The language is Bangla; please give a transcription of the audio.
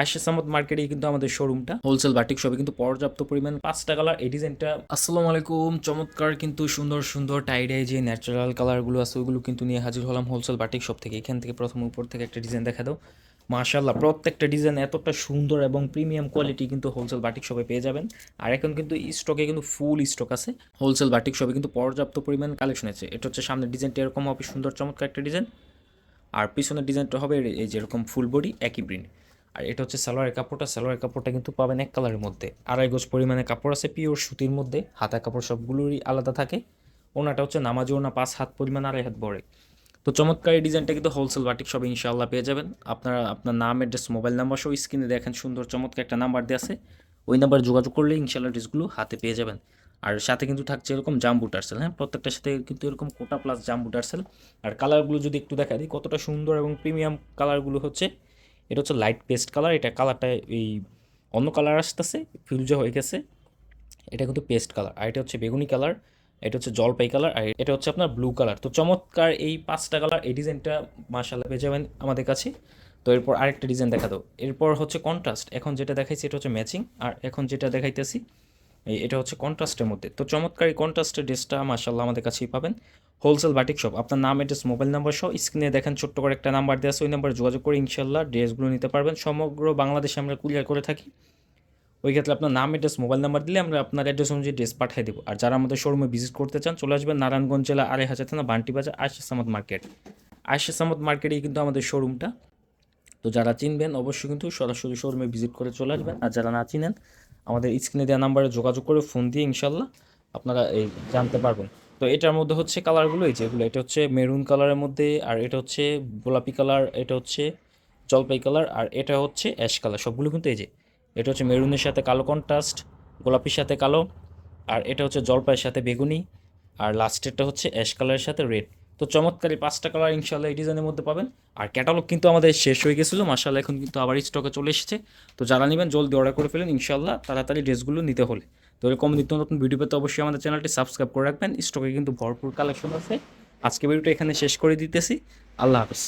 আয়সা সামদ মার্কেটে কিন্তু আমাদের শোরুমটা হোলসেল বাটিক শপে কিন্তু পর্যাপ্ত পরিমাণ পাঁচটা কালার এই ডিজাইনটা আসসালামু আলাইকুম, চমৎকার কিন্তু সুন্দর সুন্দর টাইডে যে ন্যাচারাল কালারগুলো আছে ওইগুলো কিন্তু নিয়ে হাজির হলাম হোলসেল বাটিক শপ থেকে। এখান থেকে প্রথম উপর থেকে একটা ডিজাইন দেখা দাও। মাশাল্লাহ প্রত্যেকটা ডিজাইন এতটা সুন্দর এবং প্রিমিয়াম কোয়ালিটি কিন্তু হোলসেল বাটিক শপে পেয়ে যাবেন। আর এখন কিন্তু স্টকে কিন্তু ফুল স্টক আছে। হোলসেল বাটিক শপে কিন্তু পর্যাপ্ত পরিমাণ কালেকশন আছে। এটা হচ্ছে সামনের ডিজাইনটা এরকম হবে সুন্দর, চমৎকার একটা ডিজাইন আর পিছনের ডিজাইনটা হবে এই যেরকম ফুল বডি একই প্রিন্ট আর এটা হচ্ছে সালোয়ারের কাপড়টা সালোয়ারের কাপড়টা কিন্তু পাবেন এক কালারের মধ্যে। আড়াই গজ পরিমাণে কাপড় আছে, পিওর সুতির মধ্যে হাতা কাপড় সবগুলোরই আলাদা থাকে। ওনাটা হচ্ছে নামাজ ওনা, পাঁচ হাত পরিমাণ, আড়াই হাত বড়ে। তো চমৎকার এই ডিজাইনটা কিন্তু হোলসেল বাটিক সবে ইনশাআল্লাহ পেয়ে যাবেন। আপনারা আপনার নাম অ্যাড্রেস মোবাইল নাম্বার সহ স্ক্রিনে দেখেন, সুন্দর চমৎকার একটা নাম্বার দিয়ে আছে। ওই নাম্বার যোগাযোগ করলে ইনশাআল্লাহ ড্রেসগুলো হাতে পেয়ে যাবেন। আর সাথে কিন্তু থাকছে এরকম জাম্বু টার্সেল হ্যাঁ? প্রত্যেকটার সাথে কিন্তু এরকম কোটা প্লাস জাম্বু টার্সেল আর কালারগুলো যদি একটু দেখা দিই, কতটা সুন্দর এবং প্রিমিয়াম কালারগুলো হচ্ছে এটা হচ্ছে লাইট পেস্ট কালার এটা কালারটা এই অন্য কালার আসতেছে ফিউজা হয়ে গেছে। এটা কিন্তু পেস্ট কালার আর এটা হচ্ছে বেগুনি কালার এটা হচ্ছে জলপাই কালার আর এটা হচ্ছে আপনার ব্লু কালার তো চমৎকার এই পাঁচটা কালার এই ডিজাইনটা মার্শাল্লাহ পেয়ে যাবেন আমাদের কাছে। তো এরপর আরেকটা ডিজাইন দেখা দাও এরপর হচ্ছে কন্ট্রাস্ট এখন যেটা দেখাইছি এটা হচ্ছে ম্যাচিং আর এখন যেটা দেখাইতেছি এটা হচ্ছে কন্ট্রাস্টের মধ্যে। তো চমৎকার এই কন্ট্রাস্টের ড্রেসটা মার্শাল্লাহ আমাদের কাছেই পাবেন। হোলসেল বাটিক শপ, আপনার নাম, অ্যাড্রেস, মোবাইল নাম্বার সহ স্ক্রিনে দেখেন ছোট্ট করে একটা নাম্বার দেওয়া আছে, ওই নাম্বারে যোগাযোগ করে ইনশাল্লাহ ড্রেসগুলো নিতে পারবেন। সমগ্র বাংলাদেশে আমরা কুরিয়ার করে থাকি। ওই ক্ষেত্রে আপনার নাম, অ্যাড্রেস, মোবাইল নাম্বার দিলে আমরা আপনার অ্যাড্রেস অনুযায়ী ড্রেস পাঠিয়ে দেবো। আর যারা আমাদের শোরুমে ভিজিট করতে চান, চলে আসবেন নারায়ণগঞ্জ জেলা আড়াই হাজার থানা, বান্টি বাজার সামদ মার্কেট। আয়সা সামদ মার্কেটেই কিন্তু আমাদের শোরুমটা তো যারা চিনবেন, অবশ্যই কিন্তু সরাসরি শোরুমে ভিজিট করে চলে আসবেন। আর যারা না চিনেন আমাদের স্ক্রিনে দেওয়া নাম্বারে যোগাযোগ করে ফোন দিয়ে ইনশাল্লাহ আপনারা এই জানতে পারবেন। তো এটার মধ্যে হচ্ছে কালারগুলো এই যেগুলো এটা হচ্ছে মেরুন কালারের মধ্যে, আর এটা হচ্ছে গোলাপি কালার এটা হচ্ছে জলপাই কালার আর এটা হচ্ছে অ্যাশ কালার সবগুলো কিন্তু এই যে, এটা হচ্ছে মেরুনের সাথে কালো কন্ট্রাস্ট গোলাপির সাথে কালো, আর এটা হচ্ছে জলপাইয়ের সাথে বেগুনি, আর লাস্টেরটা হচ্ছে অ্যাশ কালারের সাথে রেড তো চমৎকারী পাঁচটা কালার ইনশাল্লাহ এই ডিজাইনের মধ্যে পাবেন। আর ক্যাটালগ কিন্তু আমাদের শেষ হয়ে গেছিল মাসাল্লাহ এখন কিন্তু আবার স্টকে চলে এসেছে। তো যারা নেবেন, জলদি অর্ডার করে ফেলেন ইনশাল্লাহ তাড়াতাড়ি ড্রেসগুলো নিতে হলে। তো এরকম নিত্য নতুন ভিডিও পেতে অবশ্যই আমাদের চ্যানেলটি সাবস্ক্রাইব করে রাখবেন। স্টকে কিন্তু ভরপুর কালেকশন আছে। আজকে ভিডিওটা এখানে শেষ করে দিতেছি। আল্লাহ হাফিজ।